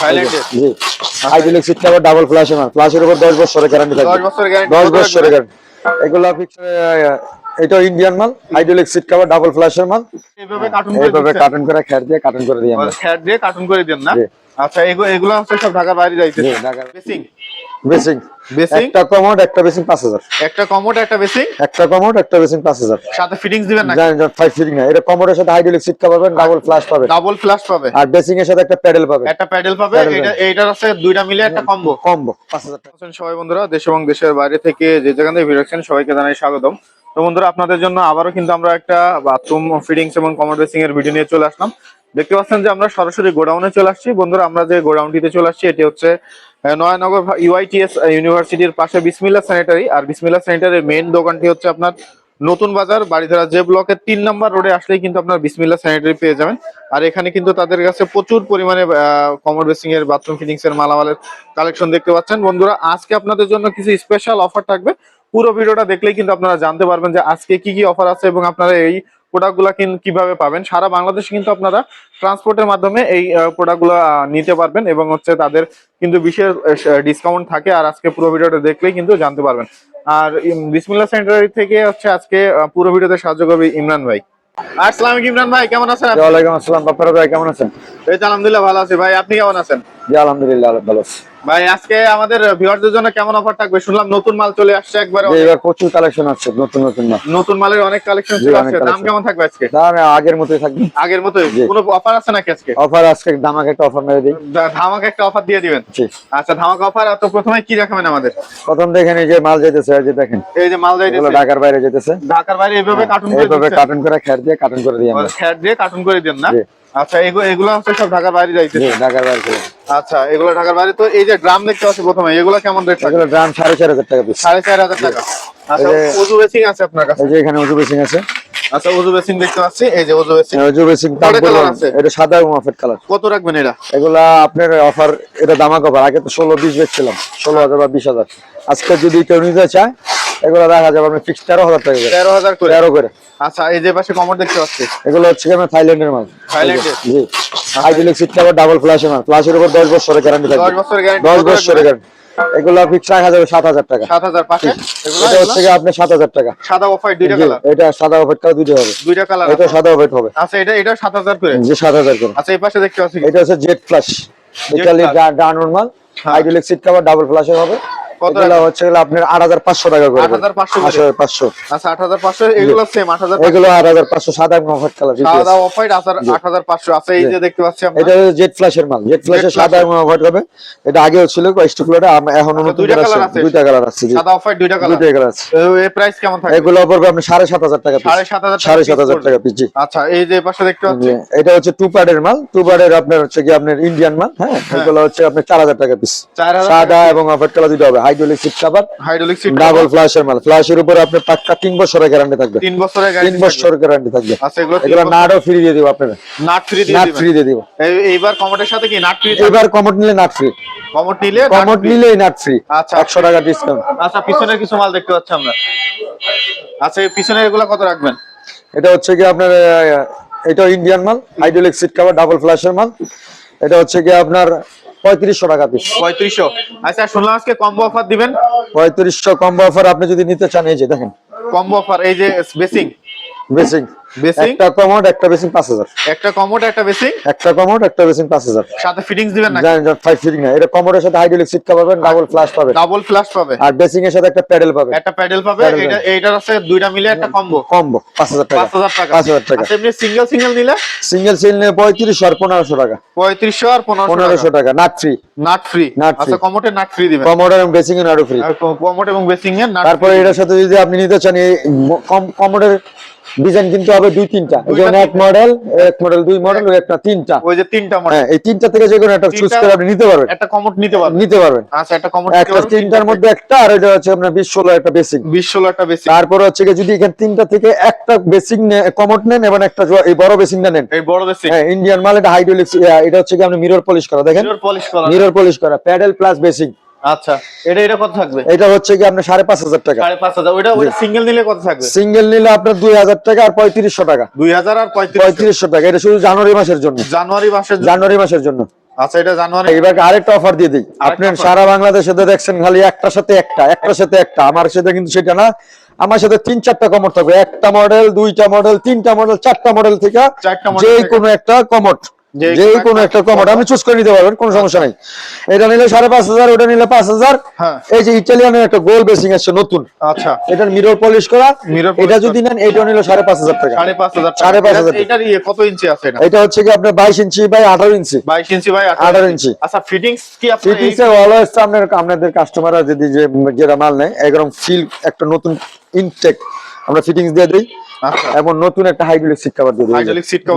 জি hydraulic seat cover double ফ্ল্যাশের মাল ফ্ল্যাশের উপর 10 বছরের গ্যারান্টি থাকবে। 10 বছরের গ্যারান্টি 10 বছরের গ্যারান্টি এগুলো ফিক্স এটা ইন্ডিয়ান মাল। হাইড্রোলিক সিট কভার ডাবল ফ্ল্যাশের মাল। এইভাবে কার্টুন করে এইভাবে দিচ্ছেন? করে খ্যার দিয়ে কার্টন করে দিই আমরা। খ্যাট দিয়ে কার্টুন করে দেন না? আচ্ছা এগুলো এগুলো সব ঢাকার বাইরে যাইতেছে। ঢাকার বেসিং বেসিং বেসিং একটা কমোড একটা বেসিং 5000 একটা কমোড একটা বেসিং একটা কমোড একটা বেসিং 5000 সাথে ফিটিংস দিবেন না জানেন ফাইভ ফিটিং না এটা কমোডের সাথে হাইড্রোলিক সিট কভার পাবেন ডাবল ফ্ল্যাশ পাবেন। ডাবল ফ্ল্যাশ পাবে। আর বেসিং এর সাথে একটা প্যাডেল পাবেন। একটা প্যাডেল পাবে। এটা পাবে। এইটার আছে দুইটা মিলে একটা কম্বো কম্বো 5000 টাকা। সবাই বন্ধুরা দেশ এবং দেশের বাইরে থেকে যে যেখান থেকে ভিডিও দেখছেন সবাইকে জানাই স্বাগতম। তো বন্ধুরা আপনাদের জন্য আবারও কিন্তু আমরা একটা বাথরুম ফিটিংস এবং কমোড বেসিং এর ভিডিও নিয়ে চলে আসলাম। দেখতে পাচ্ছেন যে আমরা সরাসরি গোডাউনে চলে আসছি। বন্ধুরা আমরা যে গোডাউনটিতে চলে আসছি এটি হচ্ছে নয়ানগর ইউআইটিএস ইউনিভার্সিটির পাশে বিসমিল্লা স্যানিটারি। আর বিসমিল্লা স্যানিটারির মেইন দোকানটি হচ্ছে আপনার নতুন বাজার, বাড়িধারা যে ব্লকের তিন নম্বর রোডে আসলেই কিন্তু আপনার বিসমিল্লা স্যানিটারি পেয়ে যাবেন। আর এখানে কিন্তু তাদের কাছে প্রচুর পরিমাণে কমোড বেসিং এর বাথরুম ফিটিংস এর মালামালের কালেকশন দেখতে পাচ্ছেন। বন্ধুরা, আজকে আপনাদের জন্য কিছু স্পেশাল অফার থাকবে। পুরো ভিডিওটা দেখলেই কিন্তু আপনারা জানতে পারবেন যে আজকে কি কি অফার আছে এবং আপনারা এই প্রোডাক্টগুলো কীভাবে পাবেন? সারা বাংলাদেশে কিন্তু আপনারা ট্রান্সপোর্টের মাধ্যমে এই প্রোডাক্টগুলো নিতে পারবেন এবং হচ্ছে তাদের কিন্তু বিশেষ ডিসকাউন্ট থাকে আর আজকে পুরো ভিডিওটা দেখলেই কিন্তু জানতে পারবেন। আর ইম, বিসমিল্লাহ সেন্টার থেকে হচ্ছে আজকে পুরো ভিডিওতে সাহায্য করবে ইমরান ভাই। আসসালাম ইমরান ভাই কেমন আছেন? ওয়ালাইকুম আসসালাম বাপ্পারা ভাই কেমন আছেন? এই তো আলহামদুলিল্লাহ ভালো আছি। ভাই আপনি কেমন আছেন? জি আলহামদুলিল্লাহ ভালো আছি। ভাই আজকে আমাদের ভিউয়ারদের জন্য কেমন অফার থাকবে? শুনলাম নতুন মাল চলে আসছে একবারে এবার প্রচুর কালেকশন আছে নতুন নতুন মাল। নতুন মালের অনেক কালেকশন চলে আসছে। দাম কেমন থাকবে আজকে? দাম আগের মতোই থাকবে। আগের মতোই? কোনো অফার আছে নাকি আজকে? অফার আজকে একটা অফার মেরে দিই। ধামাকা একটা অফার দিয়ে দিবেন? আচ্ছা ধামাকা অফার তো প্রথমে কি আমাদের? প্রথম দেখেন এই যে মাল যেতেছে এই যে দেখেন। এই যে মাল যাইতেছে। ঢাকার বাইরে যেতেছে ঢাকার বাইরে এইভাবে কার্টুন করে এইভাবে কার্টন করে দিয়ে কার্টন করে দিই আমরা। খ্যাট দিয়ে কার্টুন করে দেন না। আচ্ছা এগুলো এগুলো হচ্ছে সব ঢাকার বাইরে যাইতেছে? ঢাকার বাইরে আচ্ছা এগুলো ঢাকার বাইরে। তো এই যে ড্রাম দেখতে পাচ্ছি প্রথমে এগুলো কেমন রেট এগুলো দাম সাড়ে চার হাজার টাকা সাড়ে চার হাজার টাকা। আচ্ছা বেসিং আছে আপনার কাছে? এই যে এখানে উজু বেসিং আছে। আচ্ছা বেসিং দেখতে পাচ্ছি। এই যে বেসিং। উজু বেসিং? এটা সাদা এবং কালার কত রাখবেন এটা? এগুলা আপনার অফার এটা দামাক অফার আগে তো ষোলো বিশ বেচছিলাম। ষোলো হাজার বা বিশ হাজার। আজকে যদি কেউ নিতে চায় এগুলো দেখা যাবে আপনি ফিক্স তেরো হাজার টাকা তেরো হাজার করে তেরো করে আচ্ছা এই যে পাশে কমর দেখতে পাচ্ছি এগুলো হচ্ছে থাইল্যান্ডের মাল থাইল্যান্ডের? জি হাইড্রোলিক সিট কভার ডাবল ফ্ল্যাশের মাল ফ্ল্যাশের উপর দশ বছরের গ্যারান্টি দশ বছরের গ্যারান্টি দশ বছরের গ্যারান্টি এগুলো ফিক্স রাখা যাবে সাত হাজার টাকা সাত হাজার পাশে এটা হচ্ছে কি আপনার সাত হাজার টাকা সাদা অফার দুইটা কালার এটা সাদা অফের কালার দুটো হবে দুইটা কালার এটা সাদা অফের হবে আচ্ছা এটা এটা সাত হাজার করে যে সাত হাজার করে আচ্ছা এই পাশে দেখতে পাচ্ছি এটা হচ্ছে জেড ফ্ল্যাশ ইতালি হ্যাঁ। হাইড্রোলিক সিট কভার ডাবল ফ্ল্যাশের হবে এগুলো হচ্ছে আপনার আট হাজার পাঁচশো টাকা করে আট হাজার পাঁচশো আচ্ছা আট হাজার পাঁচশো এগুলো সেম আট হাজার এগুলো আট হাজার পাঁচশো সাদা এবং অফার কালার সাদা অফার আট হাজার পাঁচশো। এই যে দেখতে পাচ্ছি এটা জেড ফ্ল্যাশের মাল। জেড ফ্ল্যাশের সাদা এবং অফার হবে। এটা আগেও ছিল স্টুকুলারে এখন নতুন দুইটা করে আছে। দুইটা কালার আছে জি। সাদা অফার দুইটা কালার দুইটা কালার আছে। এই প্রাইস কেমন থাকবে এগুলো পড়বে আপনি সাড়ে সাত হাজার টাকা সাড়ে সাত হাজার সাড়ে সাত হাজার টাকা আচ্ছা এই যে পাশে দেখতে পাচ্ছি। এটা হচ্ছে টু পার্টের মাল। টু পার্টের আপনার হচ্ছে কি আপনার ইন্ডিয়ান মাল হ্যাঁ? এগুলো হচ্ছে আপনার চার হাজার টাকা পিস সাদা এবং অফার কালার দুটো হবে। Hydraulic seat cover hydraulic seat double ফ্ল্যাশের মাল। ফ্ল্যাশের উপরে আপনার পাক্কা তিন বছরের গ্যারান্টি থাকবে। তিন বছরের তিন গ্যারান্টি বছর গ্যারান্টি থাকবে। আচ্ছা এগুলো এগুলো নাটও ফ্রি দিয়ে দিব আপনার নাট ফ্রি দিয়ে নাট ফ্রি দিয়ে দিব। এইবার কমোটের সাথে কি নাট ফ্রি এবার কমোড নিলে নাট ফ্রি কমোট নিলে কমোড। নিলেই নাট ফ্রি আচ্ছা। একশো টাকা ডিসকাউন্ট আচ্ছা পিছনের কিছু মাল দেখতে পাচ্ছি আমরা। আচ্ছা এই পিছনের এগুলো কত রাখবেন? এটা হচ্ছে কি আপনার এটা ইন্ডিয়ান মাল হাইড্রোলিক সিট কভার ডাবল ফ্ল্যাশের মাল। এটা হচ্ছে কি আপনার পঁয়ত্রিশশো টাকা পিস পঁয়ত্রিশশো। আচ্ছা শুনলাম আজকে কম্বো অফার দিবেন। পঁয়ত্রিশশো কম্বো অফার আপনি যদি নিতে চান এই যে দেখেন। কম্বো অফার এই যে বেসিং বেসিং বেসিং? একটা কমোড একটা বেসিং পাঁচ হাজার। একটা কমোট একটা বেসিং? একটা কমোড একটা বেসিং পাঁচ হাজার। সাথে ফিটিংস দিবেন না জানেন ফাইভ ফিটিং না এটা কমোডের সাথে হাইড্রোলিক সিট পাবেন ডাবল ফ্ল্যাশ পাবেন। ডাবল ফ্ল্যাশ পাবে আর বেসিং এর সাথে একটা প্যাডেল পাবেন। একটা প্যাডেল পাবে এটা পাবে। এইটার আছে দুইটা মিলে একটা কম্বো কম্বো পাঁচ হাজার টাকা। পাঁচ হাজার টাকা। পাঁচ হাজার টাকা। আচ্ছা এমনি সিঙ্গেল সিঙ্গেল নিলে? সিঙ্গেল সিল নিয়ে পঁয়ত্রিশশো আর পনেরোশো টাকা। পঁয়ত্রিশশো আর পনেরোশো পনেরোশো টাকা নাট ফ্রি নাট ফ্রি আচ্ছা। কমোটে নাট ফ্রি দিবেন। কমোড এবং বেসিং এর আরও ফ্রি কমোট এবং বেসিং এর নাট তারপরে এটার সাথে যদি আপনি নিতে চান এই কমোডের ডিজাইন কিনতে হবে দুই তিনটা। যেমন এক মডেল এক মডেল দুই মডেল একটা তিনটা। ওই যে তিনটা মডেল হ্যাঁ এই তিনটা থেকে যে কোনো একটা চুজ করে আপনি নিতে পারবেন। একটা কমোট নিতে পারবেন। নিতে পারবেন। আচ্ছা একটা কমোট একটা তিনটার মধ্যে একটা আর এটা হচ্ছে আপনার বিশ ষোলো একটা বেসিক বিশ ষোলো একটা বেসিং তারপরে হচ্ছে কি যদি এখানে তিনটা থেকে একটা বেসিক কমোড নেন এবং একটা এই বড় বেসিংটা নেন। এই বড় বেসিং হ্যাঁ ইন্ডিয়ান মাল এটা হাইড্রোলিক এটা হচ্ছে কি আপনি মিরর পলিশ করা দেখেন? মিরর পলিশ করা। মিরর পলিশ করা প্যাডেল প্লাস বেসিং আচ্ছা এটা এটা কত থাকবে? এটা হচ্ছে কি আপনার টাকা। সিঙ্গেল নিলে কত থাকবে? সিঙ্গেল নিলে আপনার দুই হাজার টাকা আর টাকা। আর এটা শুধু জানুয়ারি মাসের জন্য। জানুয়ারি মাসের জানুয়ারি মাসের জন্য। আচ্ছা এটা জানুয়ারি এবার আরেকটা অফার দিয়ে দিই। আপনি সারা বাংলাদেশে তো দেখছেন খালি একটার সাথে একটা একটার সাথে একটা। আমার সাথে কিন্তু সেটা না। আমার সাথে তিন চারটা কমর থাকবে। একটা মডেল দুইটা মডেল তিনটা মডেল চারটা মডেল থেকে যে কোনো একটা কমট যে কোনো একটা কমট আপনি চুজ করে নিতে পারবেন কোনো সমস্যা নাই। এটা নিলে সাড়ে পাঁচ হাজার ওটা নিলে পাঁচ হাজার। হ্যাঁ। এই যে ইটালিয়ানের একটা গোল বেসিং আছে নতুন। আচ্ছা। এটার মিরর পলিশ করা। এটা যদি নেন এটা নিল সাড়ে পাঁচ হাজার টাকা। সাড়ে পাঁচ হাজার সাড়ে পাঁচ হাজার এটার ইয়ে কত ইঞ্চি আছে এটা? এটা হচ্ছে কি আপনার বাইশ ইঞ্চি বাই আঠারো ইঞ্চি। বাইশ ইঞ্চি বাই আঠারো ইঞ্চি। আচ্ছা ফিটিংস কি ফিটিংস এর অলওয়েজ আপনার আপনাদের কাস্টমাররা যদি যে যেটা মাল নেয় একদম ফিল একটা নতুন ইনটেক আমরা ফিটিংস দিয়ে দিই। এবং নতুন একটা হাইড্রোলিক সিট কভার দিয়ে দিই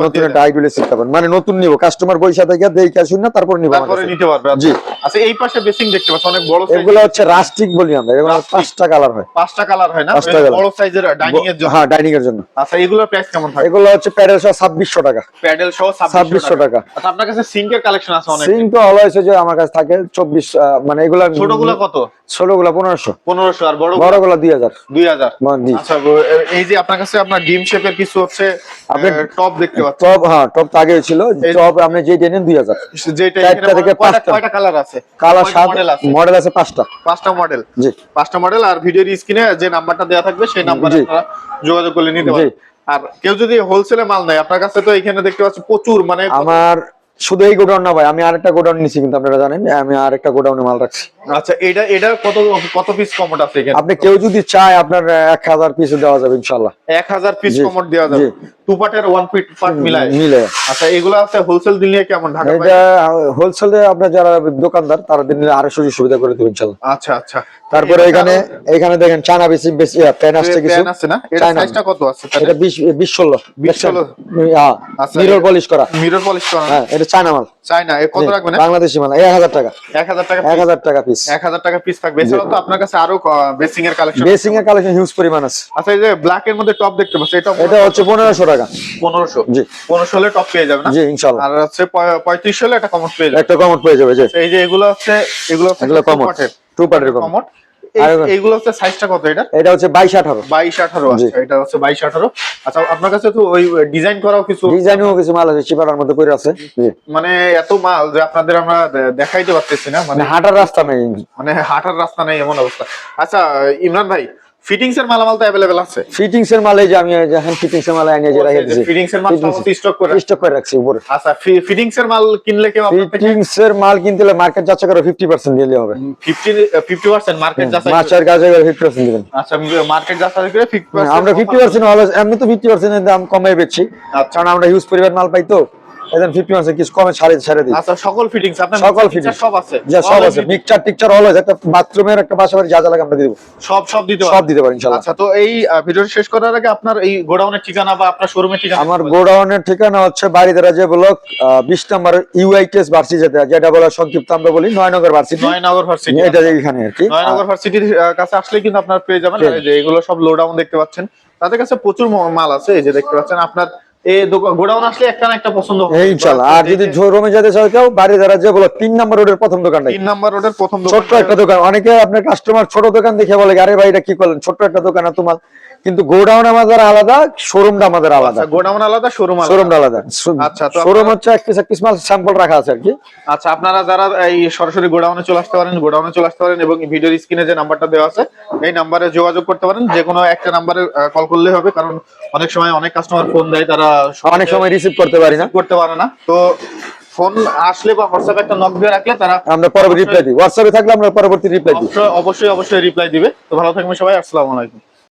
নতুন একটা হাইড্রোলিক সিট কভার মানে নতুন নিব। কাস্টমার পয়সা থেকে আসুন না তারপর নিব তারপরে নিতে পারবে জি। আচ্ছা আচ্ছা এই পাশে বেসিং দেখতে পাচ্ছ অনেক বড় এগুলো হচ্ছে রাস্টিক বলি আমরা। এগুলো পাঁচটা কালার হয়। পাঁচটা কালার হয় না? পাঁচটা বড় সাইজের ডাইনিং এর জন্য। হ্যাঁ ডাইনিং এর জন্য। আচ্ছা এগুলোর প্রাইস কেমন থাকে? এগুলো হচ্ছে প্যাডেল সহ ছাব্বিশশো টাকা। প্যাডেল সহ 2600 টাকা। আচ্ছা আপনার কাছে সিঙ্কের কালেকশন আছে অনেক। সিং তো অলওয়েজ যে আমার কাছে থাকে চব্বিশ মানে এগুলা ছোটগুলো কত? ছোটগুলা পনেরোশো। পনেরোশো আর বড় বড়গুলা দুই হাজার। দুই হাজার। আচ্ছা এই যে আপনার কাছে আপনার ডিম শেপের কিছু হচ্ছে আপনি- টপ দেখতে পাচ্ছেন। টপ হ্যাঁ টপ তো আগে ছিল। টপ আপনি যে নেন দুই হাজার। যেটা চারটা এখানে থেকে পাঁচটা। কয়টা কালার আছে? কালার সাত মডেল আছে পাঁচটা। পাঁচটা মডেল জি। পাঁচটা মডেল আর ভিডিওর স্ক্রিনে যে নাম্বারটা দেওয়া থাকবে সেই নাম্বারে আপনারা যোগাযোগ করে নিতে। পারেন আর কেউ যদি হোলসেলে মাল নেয় আপনার কাছে তো এখানে দেখতে পাচ্ছি প্রচুর মানে আমার শুধু এই গোডাউন না ভাই আমি আরেকটা গোডাউন নিছি কিন্তু আপনারা জানেন আমি আরেকটা গোডাউনে মাল রাখছি। আচ্ছা এটা এটা কত কত পিস কমোড আছে এখানে? আপনি কেউ যদি চায় আপনার এক হাজার পিস দেওয়া যাবে ইনশাআল্লাহ। এক হাজার পিস জি, কমোড দেওয়া যাবে। টু পার্টের ওয়ান ফিট পার্ট মিলায়। মিলে। আচ্ছা এগুলো আছে হোলসেল দিলে কেমন ঢাকা এটা হোলসেলে আপনার যারা দোকানদার তারা আরও সুযোগ সুবিধা করে দেবেন আচ্ছা আচ্ছা। তারপরে এখানে এখানে দেখেন চানা বেশি বেশি প্যান আসছে কিছু। প্যান আছে না? এটা চায়না। সাইজটা কত আছে এটা বিশ বিশ ষোলো। 20 ষোলো। হ্যাঁ মিরর পলিশ করা। মিরর পলিশ করা। হ্যাঁ এটা চায়না মাল। চাই না এ কত রাখবেন? বাংলাদেশি মাল এক হাজার টাকা। এক হাজার টাকা এক হাজার টাকা পিস এক হাজার টাকা পিস থাকবে। এছাড়াও তো আপনার কাছে আরও বেসিং এর কালেকশন বেসিং এর কালেকশন হিউজ পরিমাণ আছে। আচ্ছা এই যে ব্ল্যাক এর মধ্যে টপ দেখতে পাচ্ছি এটা এটা হচ্ছে পনেরোশো টাকা। পনেরোশো। জি। পনেরোশো হলে টপ পেয়ে যাবে জি ইনশাল্লাহ। আর হচ্ছে পঁয়ত্রিশ হলে পেয়ে যাবে। একটা কমট পেয়ে যাবে যে এই যে এগুলো হচ্ছে এগুলো এগুলো কমট টু পার্টের কমট কমট এইগুলো হচ্ছে সাইজটা কত এটা? এটা হচ্ছে বাইশ আঠারো। বাইশ আঠারো জি। এটা হচ্ছে বাইশ আঠারো। আচ্ছা আপনার কাছে তো ওই ডিজাইন করাও কিছু ডিজাইনও কিছু মাল আছে মধ্যে আছে মানে এত মাল যে আপনাদের আমরা দেখাইতে পারতেছি না মানে মানে হাঁটার রাস্তা নেই। মানে হাঁটার রাস্তা নেই এমন অবস্থা। আচ্ছা ইমরান ভাই ফিটিংস এর মালামাল তো অ্যাভেলেবেল আছে। ফিটিংস এর মাল এই যে আমি যখন ফিটিংস এর মাল এনে যে রেখে দিয়েছি ফিটিংস এর মাল স্টক করে স্টক করে রাখছি উপরে। আচ্ছা ফিটিংস এর মাল কিনলে কেউ ফিটিংস এর মাল কিনতে মার্কেট করে ফিফটি পার্সেন্ট দিলে হবে। ফিফটি ফিফটি পার্সেন্ট মার্কেট যাচাই করে- মাছের কাজে ফিফটি পার্সেন্ট দিবেন। আচ্ছা মার্কেট যাচাই করে ফিফটি আমরা ফিফটি পার্সেন্ট হলে এমনি তো ফিফটি পার্সেন্ট দাম কমে বেচছি আচ্ছা। কারণ আমরা হিউজ পরিমাণ মাল পাই তো। এদের পার্সেন্ট কিছু কমে ছাড়ে ছাড়ে দিই। আচ্ছা সকল ফিটিংস আপনার সকল সব আছে? যা সব আছে। মিক্সচার টিকচার অলওয়েজ একটা বাথরুমের একটা যা যা লাগে আমরা দেবো। সব সব দিতে সব দিতে পারি ইনশাল্লাহ। আচ্ছা তো এই ভিডিও শেষ করার আগে আপনার এই গোডাউনের ঠিকানা বা আপনার শোরুমের ঠিকানা আমার গোডাউনের ঠিকানা হচ্ছে বাড়িদারা যে ব্লক বিশ নম্বর ইউআইটিএস ভার্সিটি যেটা যেটা বলা সংক্ষিপ্ত আমরা বলি নয়নগর ভার্সিটি নয়নগর ভার্সিটি এটা এখানে আর কি। নয়নগর ভার্সিটির কাছে আসলে কিন্তু আপনার পেয়ে যাবেন। এই যে এগুলো সব লোডাউন দেখতে পাচ্ছেন। তাদের কাছে প্রচুর মাল আছে এই যে দেখতে পাচ্ছেন। আপনার গোডাউন আসলে একটা না একটা পছন্দ হবে। আর যদি শোরুমে যেতে চাও কেউ যে তিন নম্বর রোডের প্রথম দোকানটা তিন নাম্বার রোডের প্রথম ছোট্ট একটা দোকান। অনেকে আপনার কাস্টমার ছোট দোকান দেখে বলে আরে ভাই এটা কি করলেন? ছোট্ট একটা দোকান তোমার? কিন্তু গোডাউন আমাদের আলাদা শোরুমটা আমাদের আলাদা। গোডাউন আলাদা শোরুম শোরুমটা আলাদা। আচ্ছা, তো শোরুম হচ্ছে এক পিস এক পিস মাল স্যাম্পল রাখা আছে আর কি। আচ্ছা আপনারা যারা এই সরাসরি গোডাউনে চলে আসতে পারেন গোডাউনে চলে আসতে পারেন এবং ভিডিওর স্ক্রিনে যে নাম্বারটা দেওয়া আছে এই নাম্বারে যোগাযোগ করতে পারেন। যে কোনো একটা নাম্বারে কল করলে হবে কারণ অনেক সময় অনেক কাস্টমার ফোন দেয় তারা অনেক সময় রিসিভ করতে পারি না। করতে পারে না। তো ফোন আসলে বা হোয়াটসঅ্যাপে একটা নক দিয়ে রাখলে তারা আমরা পরবর্তী রিপ্লাই দিই। হোয়াটসঅ্যাপে থাকলে আমরা পরবর্তী রিপ্লাই দিই। অবশ্যই অবশ্যই অবশ্যই রিপ্লাই দিবে। তো ভালো থাকবেন সবাই আসসালামু আলাইকুম।